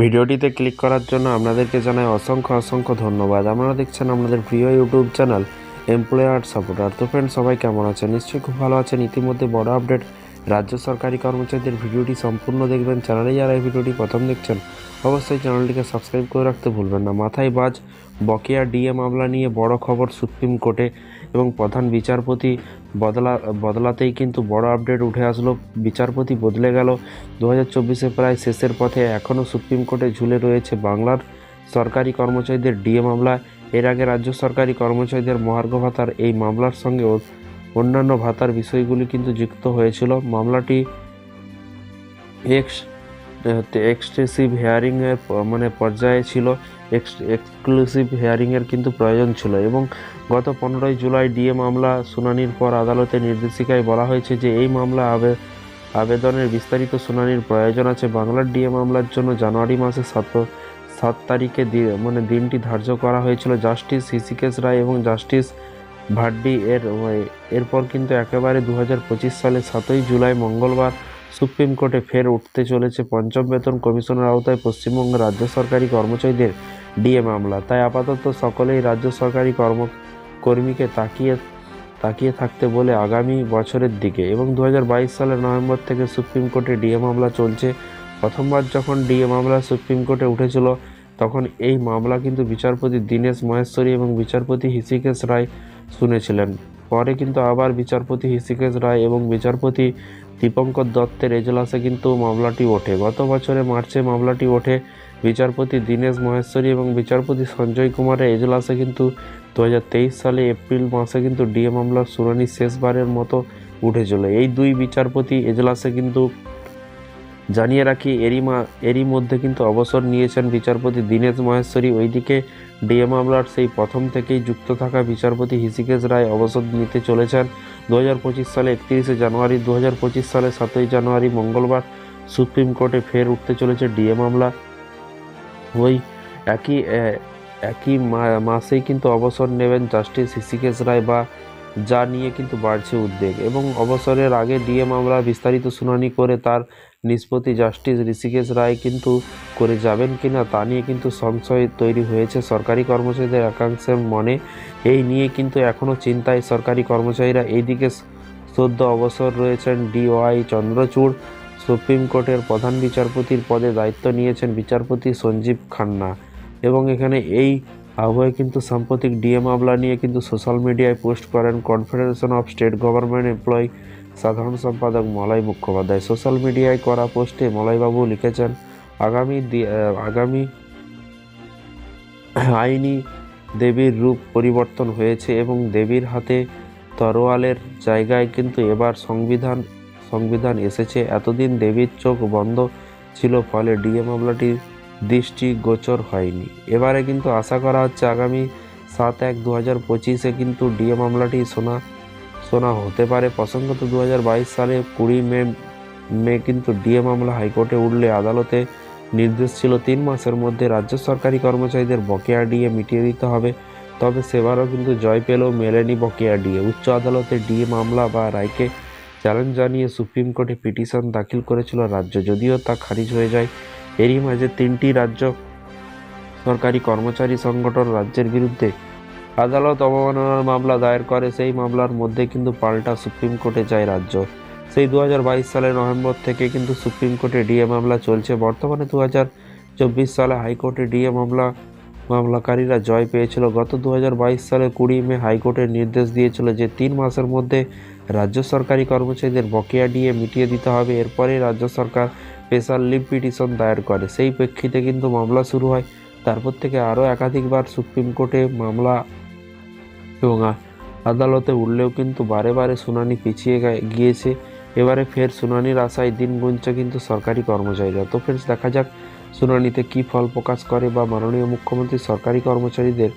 ভিডিওটিতে ক্লিক করার জন্য আপনাদেরকে জানাই অসংখ্য অসংখ্য ধন্যবাদ। আপনারা দেখছেন আমাদের প্রিয় ইউটিউব চ্যানেল এমপ্লয়ার সাপোর্টার। তো ফ্রেন্ড সবাই কেমন আছেন? নিশ্চয়ই খুব ভালো আছেন। ইতিমধ্যে বড় আপডেট রাজ্য সরকারি কর্মচারীদের ভিডিওটি সম্পূর্ণ দেখবেন। চ্যানেলে যারা এই ভিডিওটি প্রথম দেখছেন, অবশ্যই চ্যানেলটিকে সাবস্ক্রাইব করে রাখতে ভুলবেন না। মাথায় বাজ, বকেয়া ডিএ মামলা নিয়ে বড় খবর সুপ্রিম কোর্টে এবং প্রধান বিচারপতি বদলা, বদলাতেই কিন্তু বড় আপডেট উঠে আসলো। বিচারপতি বদলে গেল। দু হাজার প্রায় শেষের পথে এখনও সুপ্রিম কোর্টে ঝুলে রয়েছে বাংলার সরকারি কর্মচারীদের ডিএ মামলা। এর আগে রাজ্য সরকারি কর্মচারীদের মহার্ঘ ভাতার এই মামলার সঙ্গে অন্যান্য ভাতার বিষয়গুলি কিন্তু যুক্ত হয়েছিল। মামলাটি এক্স এক্সটেসিভ হেয়ারিংয়ের মানে পর্যায়ে ছিল। এক্সক্লুসিভ হেয়ারিংয়ের কিন্তু প্রয়োজন ছিল এবং গত পনেরোই জুলাই ডিএ মামলা শুনানির পর আদালতের নির্দেশিকায় বলা হয়েছে যে এই মামলা আবে, আবেদনের বিস্তারিত শুনানির প্রয়োজন আছে। বাংলার ডিএ মামলার জন্য জানুয়ারি মাসে সাত সাত তারিখে মানে দিনটি ধার্য করা হয়েছিল। জাস্টিস হৃষিকেশ রায় এবং জাস্টিস ভাড্ডি এর এরপর কিন্তু একেবারে দু হাজার পঁচিশ সালে সাতই জুলাই মঙ্গলবার সুপ্রিম কোর্টে ফের উঠতে চলেছে পঞ্চম বেতন কমিশনের আওতায় পশ্চিমবঙ্গ রাজ্য সরকারি কর্মচারীদের ডিএ মামলা। তাই আপাতত সকলেই রাজ্য সরকারি কর্ম কর্মীকে তাকিয়ে তাকিয়ে থাকতে বলে আগামী বছরের দিকে। এবং দু হাজার বাইশ সালের নভেম্বর থেকে সুপ্রিম কোর্টে ডিএ মামলা চলছে। প্রথমবার যখন ডিএ মামলা সুপ্রিম কোর্টে উঠেছিল, তখন এই মামলা কিন্তু বিচারপতি দীনেশ মহেশ্বরী এবং বিচারপতি হৃষিকেশ রায় শুনেছিলেন। পরে কিন্তু আবার বিচারপতি হৃষিকেশ রায় এবং বিচারপতি দীপঙ্কর দত্তের এজলাসে কিন্তু মামলাটি ওঠে। গত বছরে মার্চে মামলাটি ওঠে বিচারপতি দীনেশ মহেশ্বরী এবং বিচারপতি সঞ্জয় কুমারের এজলাসে কিন্তু দু হাজার তেইশ সালে এপ্রিল মাসে কিন্তু ডিএ মামলার শুনানি শেষবারের মতো উঠেছিল। এই দুই বিচারপতি এজলাসে কিন্তু জানিয়ে রাখি, এরই মা, এরই মধ্যে কিন্তু অবসর নিয়েছেন বিচারপতি দীনেশ মহেশ্বরী। ওইদিকে ডিএ মামলার সেই প্রথম থেকেই যুক্ত থাকা বিচারপতি হৃষিকেশ রায় অবসর নিতে চলেছেন। দুহাজার পঁচিশ সালে একত্রিশে জানুয়ারি দু হাজার পঁচিশ সালে সাতই জানুয়ারি মঙ্গলবার সুপ্রিম কোর্টে ফের উঠতে চলেছে ডিএ মামলা। ওই একই একই মাসেই কিন্তু অবসর নেবেন জাস্টিস হৃষিকেশ রায় বা যা নিয়ে কিন্তু বাড়ছে উদ্বেগ। এবং অবসরের আগে ডিএ মামলা বিস্তারিত শুনানি করে তার নিষ্পত্তি জাস্টিস ঋষিকেশ রায় কিন্তু করে যাবেন কিনা তা নিয়ে কিন্তু সংশয় তৈরি হয়েছে সরকারি কর্মচারীদের একাংশের মনে। এই নিয়ে কিন্তু এখনও চিন্তায় সরকারি কর্মচারীরা। এইদিকে সদ্য অবসর রয়েছেন ডিওয়াই চন্দ্রচূড়। সুপ্রিম কোর্টের প্রধান বিচারপতির পদে দায়িত্ব নিয়েছেন বিচারপতি সঞ্জীব খান্না। এবং এখানে এই আবহে কিন্তু সাম্প্রতিক ডিএ মামলা নিয়ে কিন্তু সোশ্যাল মিডিয়ায় পোস্ট করেন confederation of state government employee সাধারণ সম্পাদক মলয় মুখোপাধ্যায়। সোশ্যাল মিডিয়ায় করা পোস্টে মলয়বাবু লিখেছেন, আগামী আগামী আইনি দেবীর রূপ পরিবর্তন হয়েছে এবং দেবীর হাতে তরোয়ালের জায়গায় কিন্তু এবার সংবিধান সংবিধান এসেছে। এতদিন দেবীর চোখ বন্ধ ছিল ফলে ডিএ মামলাটি দৃষ্টিগোচর হয়নি। এবারে কিন্তু আশা করা হচ্ছে আগামী সাত এক দু হাজার পঁচিশে কিন্তু ডিএ মামলাটি শোনা শোনা হতে পারে। প্রসঙ্গত দু হাজার বাইশ সালে কুড়ি মে মে কিন্তু ডিএ মামলা হাইকোর্টে উঠলে আদালতে নির্দেশ ছিল তিন মাসের মধ্যে রাজ্য সরকারি কর্মচারীদের বকেয়া ডিএ মিটিয়ে দিতে হবে। তবে সেবারও কিন্তু জয় পেলেও মেলেনি বকেয়া ডিএ। উচ্চ আদালতে ডিএ মামলা বা রায়কে চ্যালেঞ্জ জানিয়ে সুপ্রিম কোর্টে পিটিশন দাখিল করেছিল রাজ্য। যদিও তা খারিজ হয়ে যায় এরই মাঝে তিনটি রাজ্য সরকারি কর্মচারী সংগঠন রাজ্যের বিরুদ্ধে আদালত অবমাননার মামলা দায়ের করে। সেই মামলার মধ্যে কিন্তু পাল্টা সুপ্রিম কোর্টে যায় রাজ্য। সেই দু হাজার বাইশ সালের নভেম্বর থেকে কিন্তু সুপ্রিম কোর্টে ডিএ মামলা চলছে। বর্তমানে দু চব্বিশ সালে হাইকোর্টে ডিএ মামলা, মামলাকারীরা জয় পেয়েছিল। গত দু হাজার বাইশ সালে কুড়ি মে হাইকোর্টের নির্দেশ দিয়েছিল যে তিন মাসের মধ্যে রাজ্য সরকারি কর্মচারীদের বকেয়া ডিএ মিটিয়ে দিতে হবে। এরপরে রাজ্য সরকার স্পেশাল লিভ পিটিশন দায়ের করে। সেই প্রেক্ষিতে কিন্তু মামলা শুরু হয়। তারপর থেকে আরও একাধিকবার সুপ্রিম কোর্টে মামলা এবং আদালতে উঠলেও কিন্তু বারে বারে শুনানি পিছিয়ে গিয়েছে। এবারে ফের শুনানির আশায় দিন গুনছে কিন্তু সরকারি কর্মচারীরা। তো ফ্রেন্ডস দেখা যাক শুনানিতে কি ফল প্রকাশ করে বা মাননীয় মুখ্যমন্ত্রী সরকারি কর্মচারীদের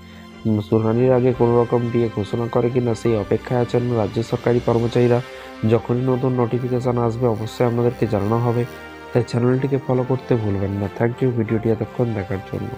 শুনানির আগে কোনো রকম দিয়ে ঘোষণা করে কিনা, সেই অপেক্ষায় আছেন রাজ্য সরকারি কর্মচারীরা। যখনই নতুন নোটিফিকেশান আসবে, অবশ্যই আপনাদেরকে জানানো হবে। তাই চ্যানেলটিকে ফলো করতে ভুলবেন না। থ্যাংক ইউ ভিডিওটি এতক্ষণ দেখার জন্য।